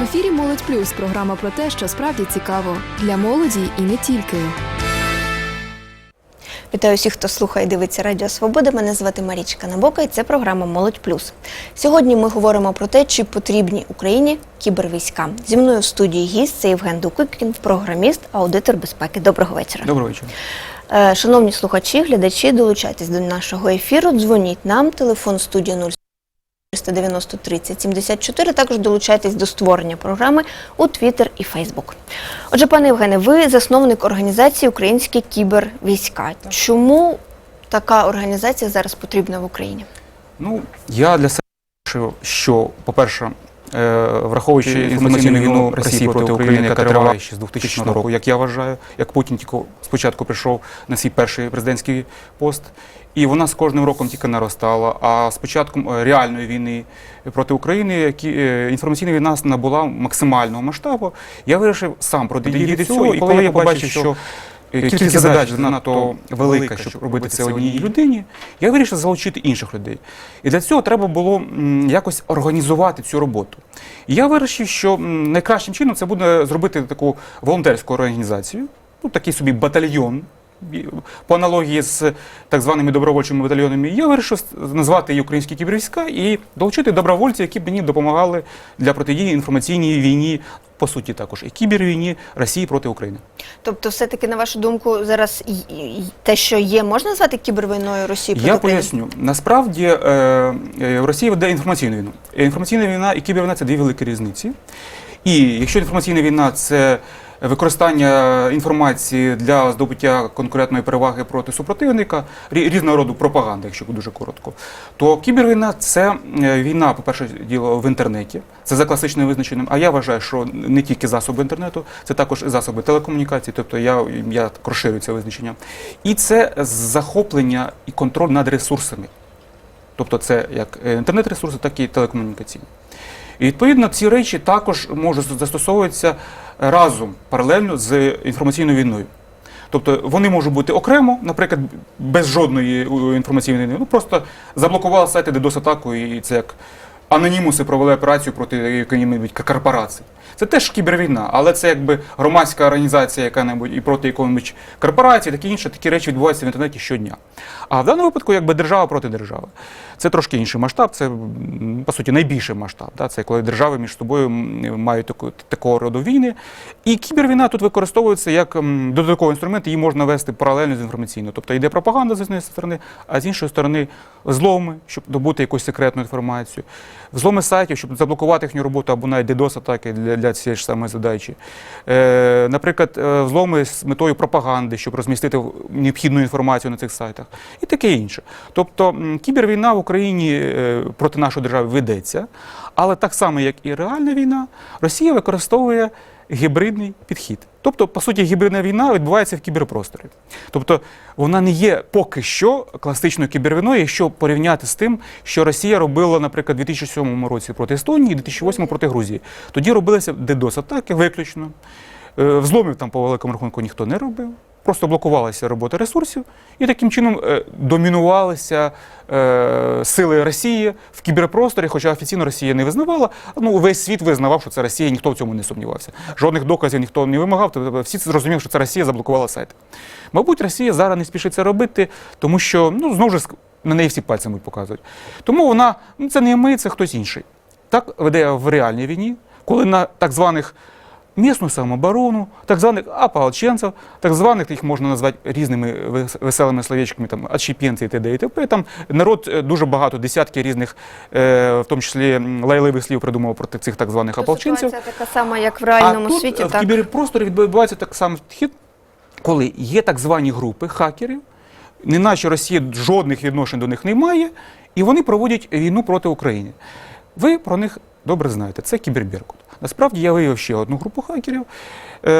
В ефірі Молодь Плюс програма про те, що справді цікаво для молоді і не тільки. Вітаю всіх, хто слухає і дивиться Радіо Свобода. Мене звати Марічка Набока і це програма Молодь Плюс. Сьогодні ми говоримо про те, чи потрібні Україні кібервійська. Зі мною в студії гість це Євген Дукикін, програміст, аудитор безпеки. Доброго вечора. Доброго вечора. Е, Шановні слухачі, глядачі, долучайтесь до нашого ефіру. Дзвоніть нам. Телефон студії 0490 30 74. Також долучайтесь до створення програми у Twitter і Facebook. Отже, пане Євгене, ви засновник організації Українські кібервійська. Чому така організація зараз потрібна в Україні? Ну, я для себе вирішив, що, по-перше, е, враховуючи інформаційну війну Росії проти України, яка триває ще з 2000 року, як я вважаю, як Путін тільки спочатку прийшов на свій перший президентський пост, і вона з кожним роком тільки наростала. А з початком е, реальної війни проти України, які е, інформаційна війна набула максимального масштабу, я вирішив сам протидіяти цього. І коли я побачив, що е, кількість задач занадто велика, щоб робити це одній людині, я вирішив залучити інших людей. І для цього треба було якось організувати цю роботу. І я вирішив, що найкращим чином це буде зробити таку волонтерську організацію, ну такий собі батальйон. По аналогії з так званими добровольчими батальйонами, я вирішив назвати її українські кібервійська і долучити добровольців, які б мені допомагали для протидії інформаційній війні, по суті, також і кібервійні Росії проти України. Тобто, все-таки, на вашу думку, зараз те, що є, можна назвати кібервійною Росії проти Я України? поясню. Насправді е, е, Росія веде інформаційну війну. Інформаційна війна і кібервійна це дві великі різниці. І якщо інформаційна війна це використання інформації для здобуття конкурентної переваги проти супротивника, різного роду пропаганда, якщо дуже коротко, то кібервійна це е, війна, по-перше, діло в інтернеті, це за класичним визначенням. А я вважаю, що не тільки засоби інтернету, це також засоби телекомунікації, тобто я, я розширюю це визначення. І це захоплення і контроль над ресурсами. Тобто це як е, інтернет-ресурси, так і телекомунікаційні. І відповідно ці речі також можуть застосовуватися разом паралельно з інформаційною війною. Тобто вони можуть бути окремо, наприклад, без жодної е, інформаційної війни. Ну просто заблокували сайти DDoS-атаку, і це як анонімуси провели операцію проти якої-небудь корпорації. Це теж кібервійна, але це якби громадська організація, яка-небудь і проти якої-небудь корпорації, такі інше, такі речі відбуваються в інтернеті щодня. А в даному випадку, якби держава проти держави. Це трошки інший масштаб, це по суті найбільший масштаб. Да? Це коли держави між собою мають таку, такого роду війни. І кібервійна тут використовується як додатковий інструмент, її можна вести паралельно з інформаційною. Тобто йде пропаганда з однієї сторони, а з іншої сторони зломи, щоб добути якусь секретну інформацію. Взломи сайтів, щоб заблокувати їхню роботу або навіть DDoS-атаки для, для цієї ж самої задачі. Е, наприклад, е, взломи з метою пропаганди, щоб розмістити необхідну інформацію на цих сайтах, і таке інше. Тобто кібервійна в Україні е, проти нашої держави ведеться, але так само, як і реальна війна, Росія використовує гібридний підхід. Тобто, по суті, гібридна війна відбувається в кіберпросторі. Тобто вона не є поки що класичною кібервійною, якщо порівняти з тим, що Росія робила, наприклад, у 2007 році проти Естонії, 2008 проти Грузії. Тоді робилися DDoS-атаки виключно. Е, Взломів там по великому рахунку ніхто не робив. Просто блокувалася робота ресурсів, і таким чином е, домінувалися е, сили Росії в кіберпросторі, хоча офіційно Росія не визнавала. Ну, весь світ визнавав, що це Росія, ніхто в цьому не сумнівався. Жодних доказів ніхто не вимагав, тобто всі зрозуміли, що це Росія заблокувала сайт. Мабуть, Росія зараз не спішить це робити, тому що ну, знову ж на неї всі пальцями показують. Тому вона, ну це не ми, це хтось інший. Так веде в реальній війні, коли на так званих місну самооборону, так званих ополченців, так званих їх можна назвати різними веселими словечками, там отщепенці і т.д. і т.п. Там народ е, дуже багато, десятки різних, е, в тому числі лайливих слів придумав проти цих так званих ополченців. Ситуація така сама, як в реальному а тут світі, в так? кіберпросторі відбувається так само підхід, коли є так звані групи хакерів, неначе Росія жодних відношень до них не має, і вони проводять війну проти України. Ви про них добре знаєте, це кіберберкут. Насправді я виявив ще одну групу хакерів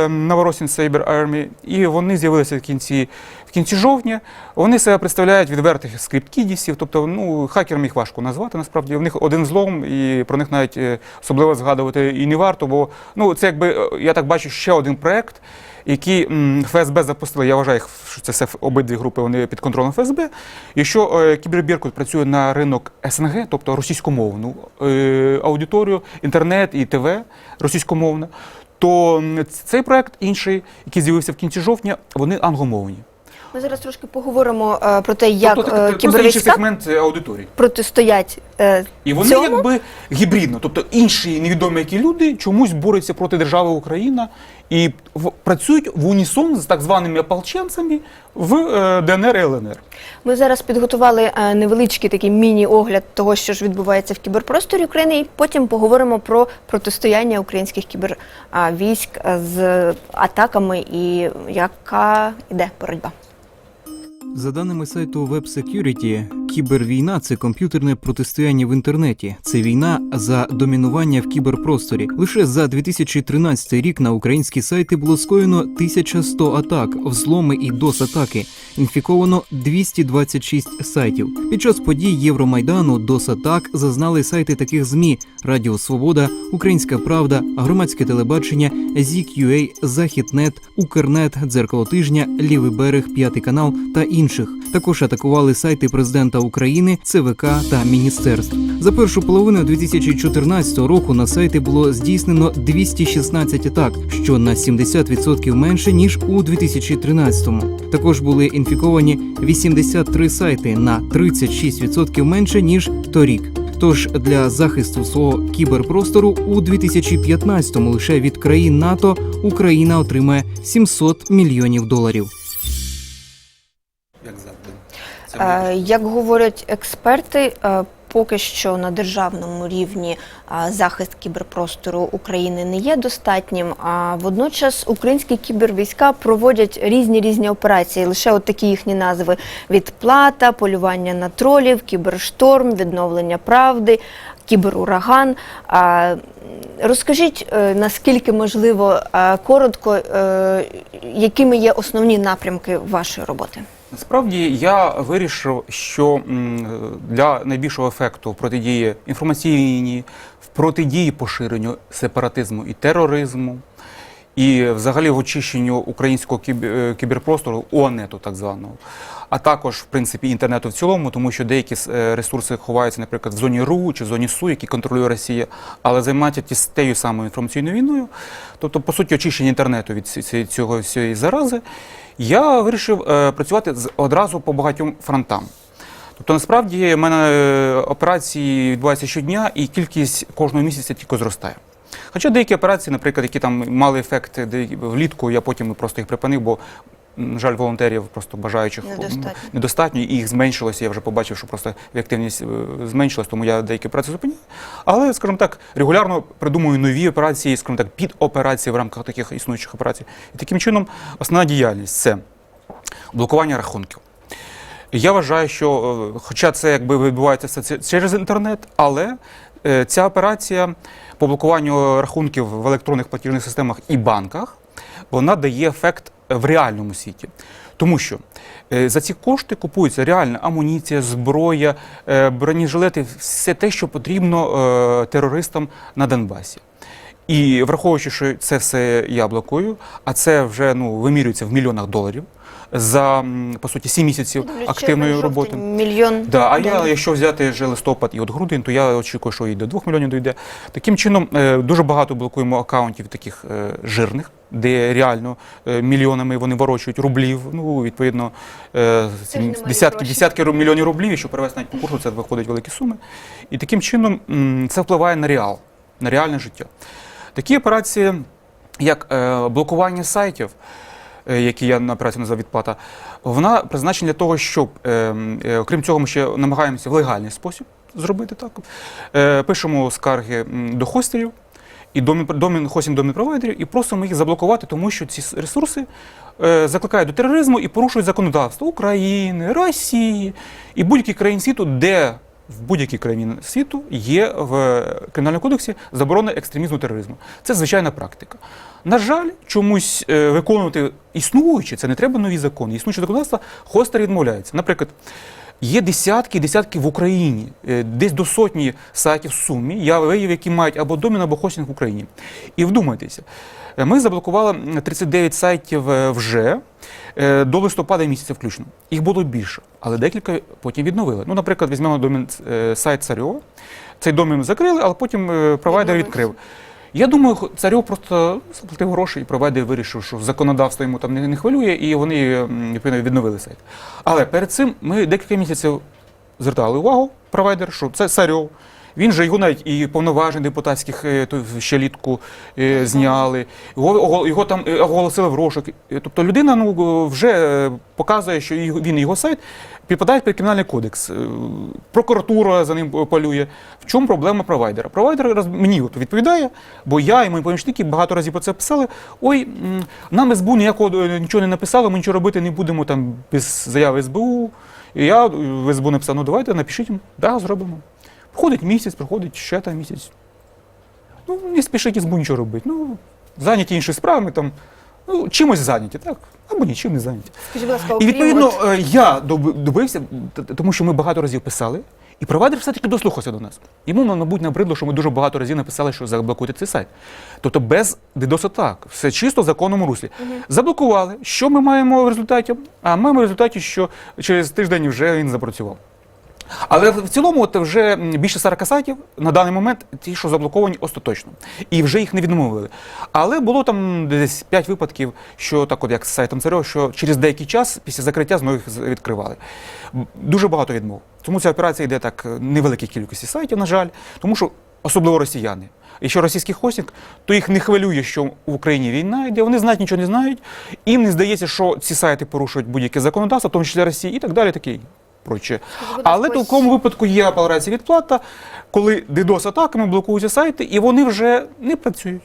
Новоросін Cyber Army, і вони з'явилися в кінці, в кінці жовтня. Вони себе представляють відвертих скрипт-кідісів, тобто ну, хакерам їх важко назвати. Насправді в них один злом, і про них навіть е, особливо згадувати і не варто, бо ну, це якби е, я так бачу ще один проект. які ФСБ запустили, я вважаю, що це все обидві групи, вони під контролем ФСБ. Якщо е, кібербіркут працює на ринок СНГ, тобто російськомовну аудиторію, інтернет і ТВ російськомовне, то цей проект інший, який з'явився в кінці жовтня, вони англомовні. Ми зараз трошки поговоримо е, про те, як тобто, е, просто інший кібервійська сегмент е, аудиторії. протистоять е, І вони цьому. якби гібридно, тобто інші невідомі які люди чомусь борються проти держави Україна і в, працюють в унісон з так званими ополченцями в е, ДНР і ЛНР. Ми зараз підготували е, невеличкий такий міні-огляд того, що ж відбувається в кіберпросторі України, і потім поговоримо про протистояння українських кібервійськ з атаками і яка йде боротьба. За даними сайту Web Security, кібервійна це комп'ютерне протистояння в інтернеті. Це війна за домінування в кіберпросторі. Лише за 2013 рік на українські сайти було скоєно 1100 атак, взломи і DOS-атаки. Інфіковано 226 сайтів. Під час подій Євромайдану DOS-атак зазнали сайти таких змі: Радіо Свобода, Українська Правда, Громадське телебачення, Зік.UA, Західнет, Укрнет, Дзеркало тижня, Лівий берег, П'ятий канал та інших. Також атакували сайти президента України, ЦВК та міністерств. За першу половину 2014 року на сайти було здійснено 216 атак, що на 70% менше ніж у 2013-му. Також були інфіковані 83 сайти на 36% менше ніж торік. Тож для захисту свого кіберпростору у 2015-му лише від країн НАТО Україна отримає 700 мільйонів доларів. Як говорять експерти, е, поки що на державному рівні е, захист кіберпростору України не є достатнім. А водночас українські кібервійська проводять різні різні операції. Лише от такі їхні назви: відплата, полювання на тролів, кібершторм, відновлення правди, кіберураган. Розкажіть, е, наскільки можливо е, коротко, е, якими є основні напрямки вашої роботи? Насправді я вирішив, що для найбільшого ефекту протидії інформаційній, протидії поширенню сепаратизму і тероризму, і взагалі в очищенню українського е, кіберпростору, ОНЕТу так званого, а також в принципі інтернету в цілому, тому що деякі е, ресурси ховаються, наприклад, в зоні РУ чи в зоні СУ, які контролює Росія, але займаються тією самою інформаційною війною. Тобто, по суті, очищення інтернету від цього всієї зарази. Я вирішив е, працювати одразу по багатьом фронтам. Тобто, насправді, в мене операції відбуваються щодня, і кількість кожного місяця тільки зростає. Хоча деякі операції, наприклад, які там мали ефект влітку, я потім просто їх припинив, бо, на жаль, волонтерів просто бажаючих Недостатньо. недостатньо, і їх зменшилося. Я вже побачив, що просто ефективність е, зменшилась, тому я деякі операції зупиняю. Але, скажімо так, регулярно придумую нові операції, скажімо так, під операції в рамках таких існуючих операцій. І таким чином основна діяльність це блокування рахунків. Я вважаю, що, е, хоча це якби відбувається все через інтернет, але ця операція по блокуванню рахунків в електронних платіжних системах і банках, вона дає ефект в реальному світі. Тому що е, за ці кошти купується реальна амуніція, зброя, е, бронежилети, все те, що потрібно е, терористам на Донбасі. І враховуючи, що це все я блокую, а це вже ну, вимірюється в мільйонах доларів за по суті 7 місяців Дивлюсь, активної роботи. Мільйон. Да, а я, якщо взяти вже листопад і от грудень, то я очікую, що і до 2 мільйонів дійде. Таким чином, е, дуже багато блокуємо акаунтів таких е, жирних, де реально е, мільйонами вони ворочують рублів. Ну, відповідно, десятки, десятки мільйонів рублів, якщо перевести навіть по курсу, це виходить великі суми. І таким чином це впливає на реал, на реальне життя. Такі операції, як блокування сайтів, які я на операцію назвав відплата, вона призначена для того, щоб, е, е, окрім цього, ми ще намагаємося в легальний спосіб зробити так. Е, пишемо скарги до хостелів і домін, домін, хостінг домін провайдерів і просимо їх заблокувати, тому що ці ресурси е, закликають до тероризму і порушують законодавство України, Росії і будь-якій країні світу, де в будь-якій країні світу є в кримінальному кодексі заборона екстремізму тероризму. Це звичайна практика. На жаль, чомусь е, виконувати існуючі, це не треба нові закони, існуюче законодавство, хостери відмовляються. Наприклад, Є десятки і десятки в Україні, е, десь до сотні сайтів в сумі. Я виявив, які мають або домін, або хостинг в Україні. І вдумайтеся, е, ми заблокували 39 сайтів вже до листопада місяця включно. Їх було більше, але декілька потім відновили. Ну, наприклад, візьмемо домін сайт Царьова. Цей домін закрили, але потім провайдер відкрив. Я думаю, Царьов просто заплатив гроші, і провайдер вирішив, що законодавство йому там не, не хвилює, і вони відповідно відновили сайт. Але перед цим ми декілька місяців звертали увагу провайдер, що це Царьов. Він же його навіть і повноважень депутатських е, ще літку е, зняли, його, його там е, оголосили в розшук. Тобто людина ну, вже показує, що він і його сайт підпадають під кримінальний кодекс. Прокуратура за ним полює. В чому проблема провайдера? Провайдер мені відповідає, бо я і мої помічники багато разів про це писали. Ой, нам СБУ ніякого нічого не написало, ми нічого робити не будемо там без заяви СБУ. І я в СБУ написав, ну давайте напишіть їм, да, зробимо. Проходить місяць, проходить ще там місяць. Ну, не спішіть СБУ нічого робити. Ну, зайняті іншими справами, там, ну, чимось зайняті, так? Або нічим не зайняті. Скажіть, будь ласка, І окрім відповідно от- е, я доб- добився, т- т- тому що ми багато разів писали, і провайдер все-таки дослухався до нас. Йому, мабуть, набридло, що ми дуже багато разів написали, що заблокуйте цей сайт. Тобто без DDoS атак, все чисто в законному руслі. Заблокували. Що ми маємо в результаті? А маємо в результаті, що через тиждень вже він запрацював. Але в цілому, от вже більше 40 сайтів на даний момент ті, що заблоковані остаточно, і вже їх не відмовили. Але було там десь 5 випадків, що так, от як з сайтом ЦРО, що через деякий час після закриття знову їх відкривали. Дуже багато відмов. Тому ця операція йде так е, невеликій кількості сайтів, на жаль, тому що особливо росіяни. Якщо російський хостинг, то їх не хвилює, що в Україні війна йде, вони знають, нічого не знають. Їм не здається, що ці сайти порушують будь-яке законодавство, в тому числі Росії і так далі, таке проче. Але в такому випадку є апеларація відплата, коли DDoS атаками блокуються сайти, і вони вже не працюють.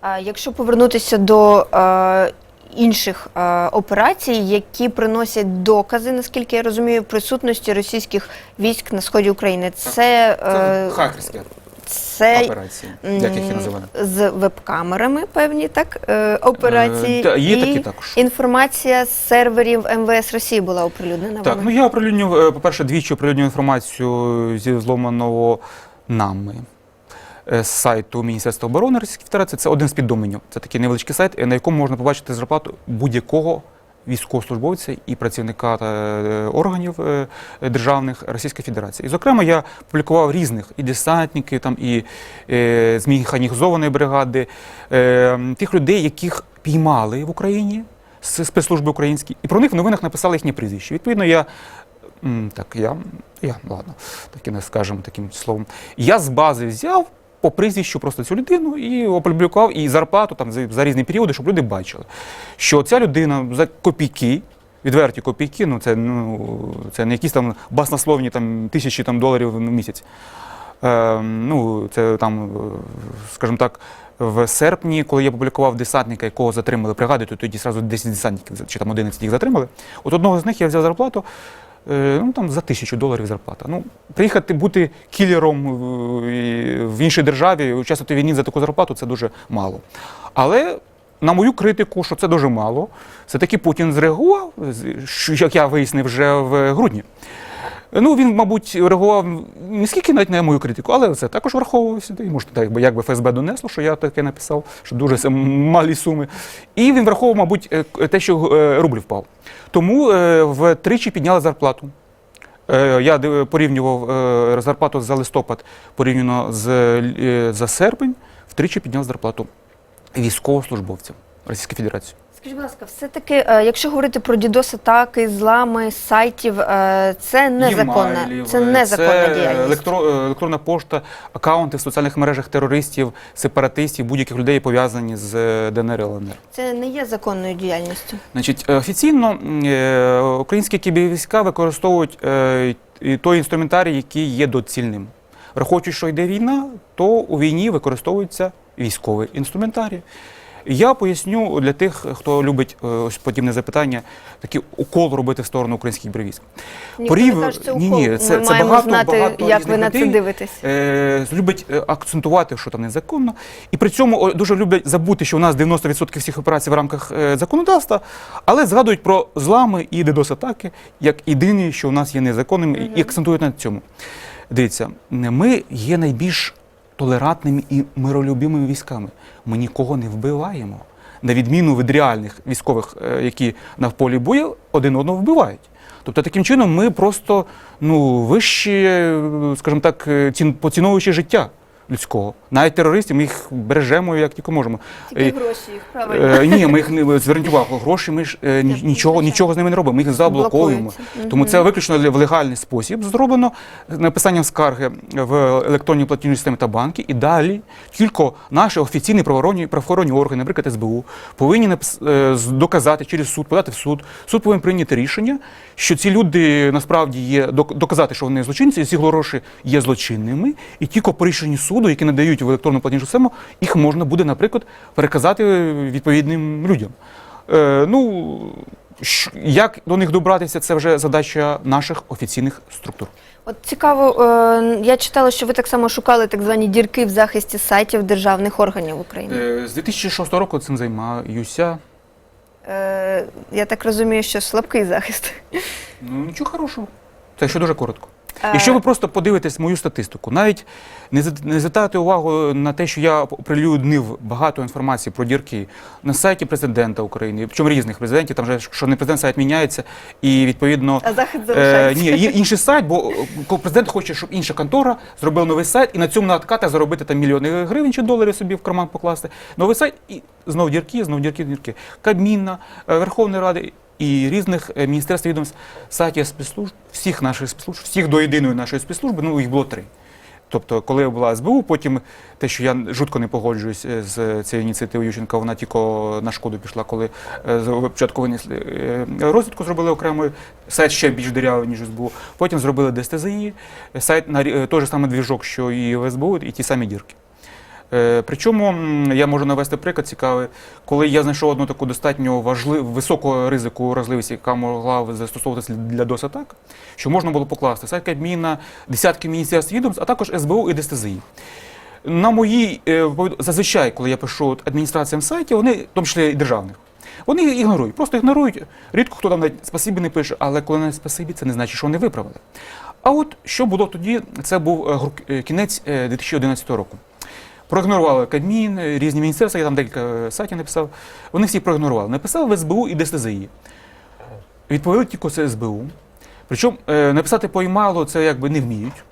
А Якщо повернутися до е, інших е, операцій, які приносять докази, наскільки я розумію, присутності російських військ на сході України, це, Це е, хакерські це операції, як їх називали. з веб-камерами певні так е, операції. Е, та, є і такі також. Інформація з серверів МВС Росії була оприлюднена. Так, вона? ну я оприлюднював, е, по-перше, двічі оприлюднював інформацію зі зломаного нами. З сайту Міністерства оборони Російської Федерації це один з піддоменів. Це такий невеличкий сайт, на якому можна побачити зарплату будь-якого військовослужбовця і працівника е, органів е, державних Російської Федерації. І, зокрема, я публікував різних і десантники, там, і е, з механізованої бригади, тих людей, яких піймали в Україні з спецслужби українські, і про них в новинах написали їхнє прізвище. Відповідно, я так, я, я ладно, так і не скажемо таким словом. Я з бази взяв по прізвищу просто цю людину і опублікував і зарплату там за, за різні періоди, щоб люди бачили, що ця людина за копійки. Відверті копійки, ну це ну це не якісь там баснословні там тисячі там доларів в місяць. Е, ну, це там, е, скажімо так, в серпні, коли я публікував десантника, якого затримали бригади, то тоді зразу 10 десантників чи там 11 їх затримали. От одного з них я взяв зарплату. Е, Ну, там за тисячу доларів зарплата. Ну, приїхати бути кілером в, іншій державі, участвувати в війні за таку зарплату це дуже мало. Але на мою критику, що це дуже мало, все-таки Путін зреагував, як я вияснив вже в грудні. Ну, він, мабуть, реагував не скільки навіть на мою критику, але це також враховувався. І може, так, якби- якби ФСБ донесло, що я таке написав, що дуже малі суми. І він враховував, мабуть, е, те, що е, рубль впав. Тому е, втричі підняли зарплату. Я порівнював зарплату за листопад порівняно з за серпень, втричі підняв зарплату військовослужбовцям Російської Федерації. Скажіть, будь ласка, все-таки, е, якщо говорити про дідос-атаки, злами сайтів, е, це незаконна, Ємайлів, це незаконна це діяльність. електро- електронна пошта, акаунти в соціальних мережах терористів, сепаратистів, будь-яких людей пов'язані з е, ДНР і ЛНР. Це не є законною діяльністю. Значить, е, офіційно е, українські кібервійська використовують е, той інструментарій, який є доцільним. Враховуючи, що йде війна, то у війні використовується військовий інструментарій. Я поясню для тих, хто любить е, ось подібне запитання, такий укол робити в сторону українських бревізд. Порів- ні, ні, це- Ми це маємо багато- знати, багато як ви на це дивитесь. Е, любить е, акцентувати, що там незаконно, і при цьому дуже люблять забути, що у нас 90% всіх операцій в рамках е, законодавства, але згадують про злами і DDoS-атаки як єдині, що у нас є незаконними, і акцентують на цьому. Дивіться, ми є найбільш толерантними і миролюбимими військами. Ми нікого не вбиваємо. На відміну від реальних військових, е, які на полі бою один одного вбивають. Тобто таким чином ми просто ну, вищі, е, скажімо так, е, цін, поціновуючи життя людського. Навіть терористів ми їх бережемо як тільки можемо. Е, гроші їх, правильно. Е, ні, ми їх не зверніть увагу. Гроші ми ж е, ні- нічого, нічого з ними не робимо. Ми їх. Блокуються. Тому це виключно в легальний спосіб зроблено написанням скарги в електронній платіжній системі та банки. І далі тільки наші офіційні правоохоронні, правоохоронні органи, наприклад, СБУ, повинні напис- е, доказати через суд, подати в суд. Суд повинен прийняти рішення, що ці люди насправді є док- доказати, що вони злочинці, і ці гроші є злочинними, і тільки по рішенню суду, які надають в електронну платіжну систему, їх можна буде, наприклад, переказати відповідним людям. Е, ну, як до них добратися, це вже задача наших офіційних структур. От цікаво, е, я читала, що ви так само шукали так звані дірки в захисті сайтів державних органів України. Е, з 2006 року цим займаюся. Е, я так розумію, що слабкий захист. Ну, нічого хорошого. Це ще дуже коротко. Е, Якщо ви просто подивитесь мою статистику, навіть не звертати увагу на те, що я оприлюднив багато інформації про дірки на сайті президента України, причому різних президентів, там вже що не президент сайт міняється, і відповідно А захист Е, ні, є інший сайт, бо е, коли президент хоче, щоб інша контора зробила новий сайт і на цьому на откатах заробити там мільйони гривень чи доларів собі в карман покласти. Новий сайт і знов дірки, знов дірки, дірки. Кабміна, е, Верховної Ради і різних е, міністерств відомств, сайтів спецслужб, всіх наших спецслужб, всіх до єдиної нашої спецслужби, ну їх було три. Тобто, коли була СБУ, потім те, що я жутко не погоджуюсь е, з цією ініціативою Ющенка, вона тільки на шкоду пішла, коли е, спочатку винесли розвідку, зробили окремий сайт ще більш дирявий, ніж СБУ. Потім зробили ДСТЗІ, сайт на той же самий двіжок, що і в СБУ, і ті самі дірки. Е, Причому я можу навести приклад цікавий, коли я знайшов одну таку достатньо важливу, високого ризику уразливість, яка могла застосовуватися для DOS-атак, що можна було покласти сайт Кабміна, десятки міністерств відомств, а також СБУ і ДСТЗІ. На моїй е, зазвичай, коли я пишу адміністраціям сайтів, вони, в тому числі і державних, вони ігнорують, просто ігнорують. Рідко хто там навіть спасибі не пише, але коли навіть спасибі, це не значить, що вони виправили. А от що було тоді, це був е, кінець е, 2011 року. Проігнорували Кабмін, різні міністерства, я там декілька сайтів написав. Вони всі проігнорували. Написав в СБУ і ДСТЗІ. Відповіли тільки це СБУ. Причому е, написати по імейлу це якби не вміють.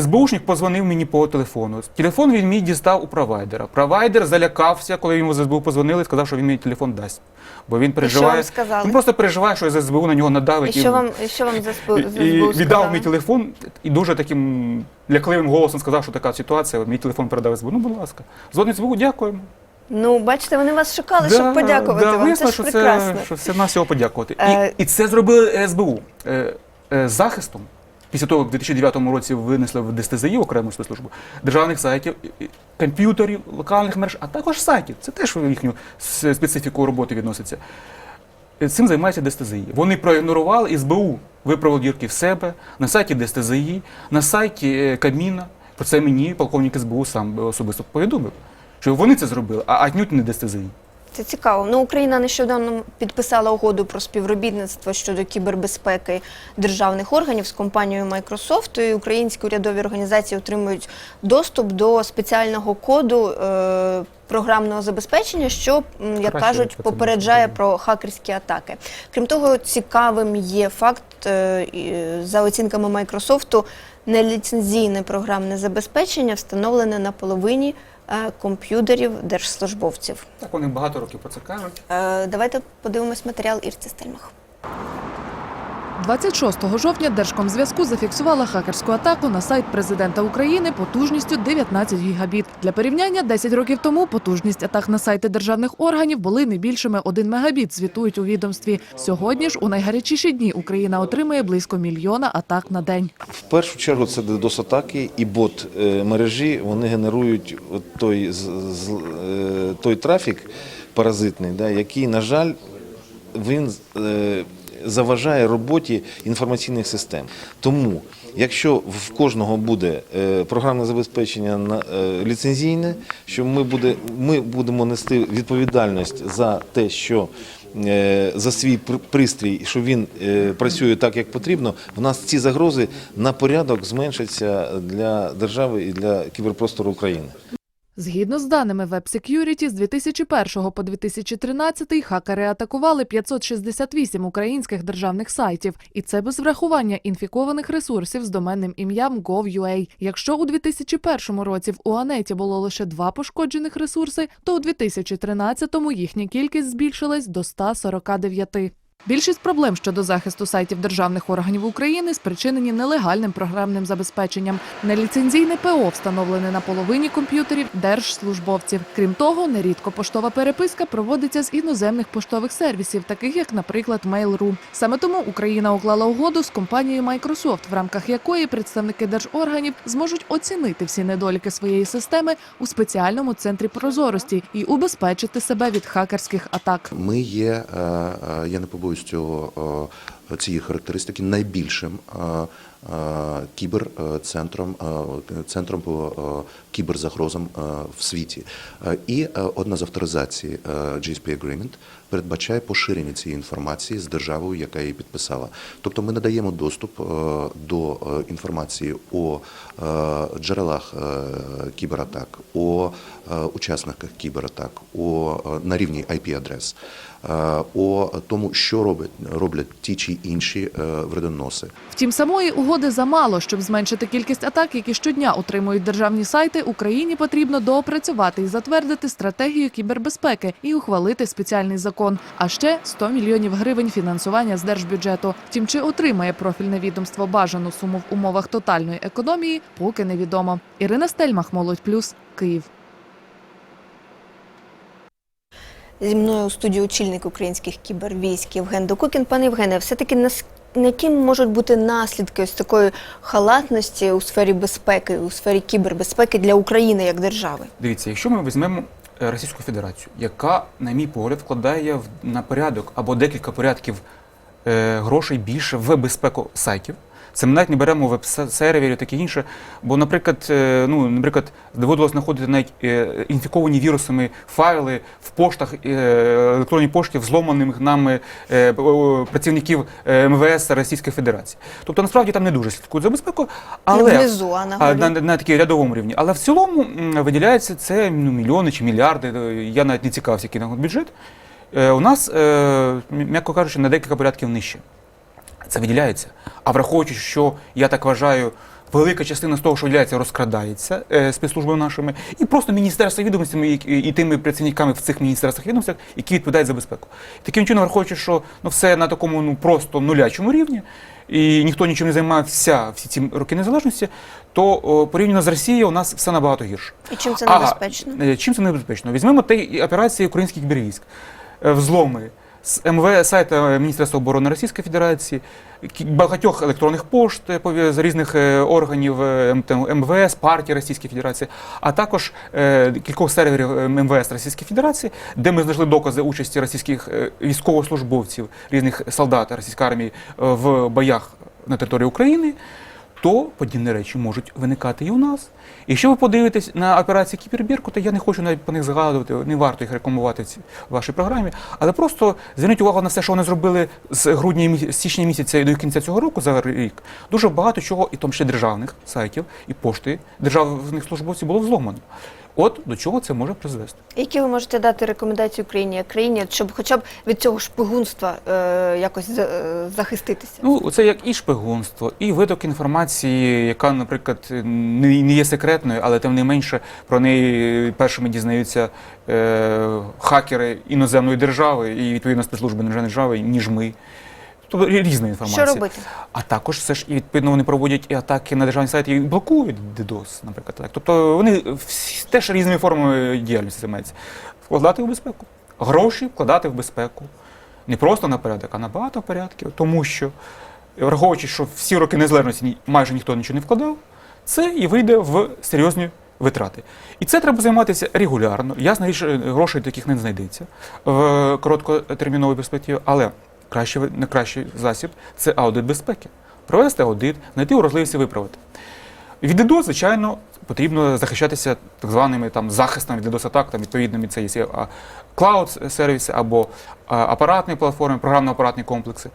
СБУшник позвонив мені по телефону. Телефон він мій дістав у провайдера. Провайдер залякався, коли йому з СБУ позвонили, сказав, що він мені телефон дасть. Бо він переживає. вам сказали? Він просто переживає, що з СБУ на нього І надавить. що вам, і що вам за спу- за і, і віддав сказали? мій телефон і дуже таким лякливим голосом сказав, що така ситуація. Мій телефон передав СБУ. Ну, будь ласка. Дзвонить СБУ, дякуємо. Ну, бачите, вони вас шукали, щоб подякувати да, вам. вияснилось, Це ж що прекрасно. Це, що все на всього подякувати. Е, І, і це зробили СБУ. Е, е, захистом. Після того, як в 2009 році винесли в ДСТЗІ окрему спецслужбу державних сайтів, і- і комп'ютерів, локальних мереж, а також сайтів. Це теж в їхню специфіку роботи відноситься. Е, Цим займається ДСТЗІ. Вони проігнорували СБУ, виправили дірки в себе на сайті ДСТЗІ, на сайті Каміна. Кабміна. Про це мені полковник СБУ сам особисто повідомив, що вони це зробили, а отнюдь не ДСТЗІ. Це цікаво. Ну, Україна нещодавно підписала угоду про співробітництво щодо кібербезпеки державних органів з компанією Microsoft. І українські урядові організації отримують доступ до спеціального коду е, програмного забезпечення, що, як Краще кажуть, попереджає про хакерські атаки. Крім того, цікавим є факт е, за оцінками Microsoft, неліцензійне програмне забезпечення встановлене на половині комп'ютерів держслужбовців. Так вони багато років про це кажуть. Е, давайте подивимось матеріал Ірці Стельмах. 26 жовтня Держкомзв'язку зафіксувала хакерську атаку на сайт президента України потужністю 19 гігабіт. Для порівняння 10 років тому потужність атак на сайти державних органів були не більшими 1 мегабіт. Звітують у відомстві. Сьогодні ж у найгарячіші дні Україна отримує близько мільйона атак на день. В першу чергу це DDoS-атаки і бот е, мережі. Вони генерують той, е, той трафік паразитний, який, на жаль, він е, заважає роботі інформаційних систем. Тому, якщо в кожного буде е, програмне забезпечення е, ліцензійне, що ми, буде, ми будемо нести відповідальність за те, що е, за свій пр- пристрій, що він працює так, як потрібно, в нас ці загрози на порядок зменшаться для держави і для кіберпростору України. Згідно з даними Web Security, з 2001 по 2013 хакери атакували 568 українських державних сайтів, і це без врахування інфікованих ресурсів з доменним ім'ям gov.ua. Якщо у 2001 році в УАНЕТі було лише два пошкоджених ресурси, то у 2013-му їхня кількість збільшилась до 149. Більшість проблем щодо захисту сайтів державних органів України спричинені нелегальним програмним забезпеченням. Неліцензійне ПО встановлене на половині комп'ютерів держслужбовців. Крім того, нерідко поштова переписка проводиться з іноземних поштових сервісів, таких як, наприклад, Mail.ru. Саме тому Україна уклала угоду з компанією Microsoft, в рамках якої представники держорганів зможуть оцінити всі недоліки своєї системи у спеціальному центрі прозорості і убезпечити себе від хакерських атак. Ми є, е, е, я не побоюсь цього, е, цієї характеристики, найбільшим е, е, кіберцентром, центром по кіберзагрозам е, в світі. Е, І е, одна з авторизацій GSP Agreement передбачає поширення цієї інформації з державою, яка її підписала. Тобто ми надаємо доступ до інформації о джерелах кібератак, о учасниках кібератак, о, на рівні IP-адрес, о тому, що роблять, роблять ті чи інші вредоноси. Втім, самої угоди замало, щоб зменшити кількість атак, які щодня отримують державні сайти. Україні потрібно доопрацювати і затвердити стратегію кібербезпеки і ухвалити спеціальний закон. А ще 100 мільйонів гривень фінансування з держбюджету. Втім, чи отримає профільне відомство бажану суму в умовах тотальної економії, поки невідомо. Ірина Стельмах, Молодь Плюс, Київ. Зі мною у студії очільник українських кібервійськ Євген Докукін. Пане Євгене, все-таки нас на які можуть бути наслідки ось такої халатності у сфері безпеки, у сфері кібербезпеки для України як держави? Дивіться, якщо ми візьмемо е, Російську Федерацію, яка, на мій погляд, вкладає на порядок або декілька порядків е, грошей більше в безпеку сайтів. Це ми навіть не беремо веб-сервері, таке інше. Бо, наприклад, е, ну, наприклад, доводилось знаходити навіть е, інфіковані вірусами файли в поштах е, електронній пошті взломаних нами працівників МВС Російської Федерації. Тобто насправді там не дуже слідкують за безпекою, але внизу, а на а, горі? на, на такій рядовому рівні. Але в цілому виділяється це ну, мільйони чи мільярди. Я навіть не цікавився, який там бюджет. У нас, м'яко кажучи, на декілька порядків нижче. Це виділяється. А враховуючи, що я так вважаю, велика частина з того, що виділяється, розкрадається е, спецслужбами нашими, і просто міністерство відомостями і, і тими працівниками в цих міністерствах відомостях, які відповідають за безпеку. Таким чином, враховуючи, що ну, все на такому ну, просто нулячому рівні, і ніхто нічим не займався всі ці роки незалежності, то о, порівняно з Росією у нас все набагато гірше. І чим це небезпечно? е, Чим це небезпечно? Візьмемо те операції українських кібервійськ, Е, взломи з МВ сайта Міністерства оборони Російської Федерації, багатьох електронних пошт е, з різних е, органів е, МВС, партії Російської Федерації, а також е, кількох серверів МВС Російської Федерації, де ми знайшли докази участі російських військовослужбовців, різних солдат російської армії в боях на території України то подібні речі можуть виникати і у нас. І якщо ви подивитесь на операції Кібербірку, то я не хочу навіть по них згадувати, не варто їх рекламувати в вашій програмі, але просто зверніть увагу на все, що вони зробили з грудня з січня місяця і до кінця цього року за рік. Дуже багато чого, і тому числі державних сайтів і пошти державних службовців було взломано. От до чого це може призвести. Які ви можете дати рекомендації Україні країні, щоб хоча б від цього шпигунства е, якось за- е, захиститися? Ну, це як і шпигунство, і видок інформації, яка, наприклад, не, не є секретною, але тим не менше про неї першими дізнаються е, хакери іноземної держави і відповідно спецслужби іноземної держави, ніж ми. Тобто рі- різна інформація. Що робити? А також все ж і відповідно вони проводять і атаки на державні сайти і блокують DDoS, наприклад. Так. Тобто вони всі теж різними формами діяльності займаються. Вкладати в безпеку, гроші вкладати в безпеку. Не просто на порядок, а на багато порядків. Тому що, враховуючи, що всі роки незалежності майже ніхто нічого не вкладав, це і вийде в серйозні витрати. І це треба займатися регулярно. Ясна річ, е, грошей таких не знайдеться в короткотерміновій перспективі, але кращий, ви- найкращий засіб це аудит безпеки. Провести аудит, знайти уразливість і виправити. Від DDoS, звичайно, потрібно захищатися так званими там, захистами від DDoS-атак, там, відповідними це є клауд-сервіси або а, апаратні платформи, програмно-апаратні комплекси.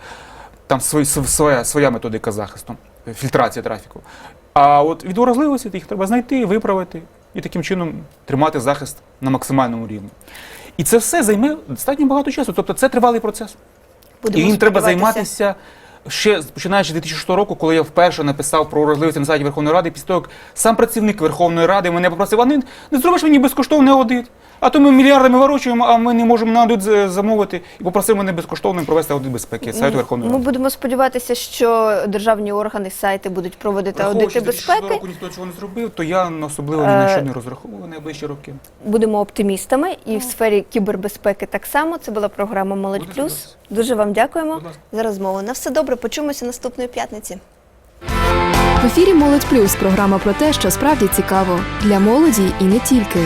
Там свої- своя, своя методика захисту, фільтрація трафіку. А от від уразливості їх треба знайти, виправити і таким чином тримати захист на максимальному рівні. І це все займе достатньо багато часу. Тобто це тривалий процес. Будемо і їм треба займатися ще починаючи з 2006 року, коли я вперше написав про уразливості на сайті Верховної Ради, після того, як сам працівник Верховної Ради мене попросив, а не, не зробиш мені безкоштовний аудит. А то ми мільярдами ворочуємо, а ми не можемо на аудит замовити. І попросив мене безкоштовно провести аудит безпеки сайту Верховної Ми будемо сподіватися, що державні органи, сайти будуть проводити аудити Враховуючи, що 2006 безпеки. року ніхто цього не зробив, то я особливо ні на що не розраховував найближчі роки. Будемо оптимістами і в сфері кібербезпеки так само. Це була програма Молодь Плюс. Дуже вам дякуємо за розмову. На все добре. Почуємося наступної п'ятниці. В ефірі Молодь Плюс програма про те, що справді цікаво для молоді і не тільки.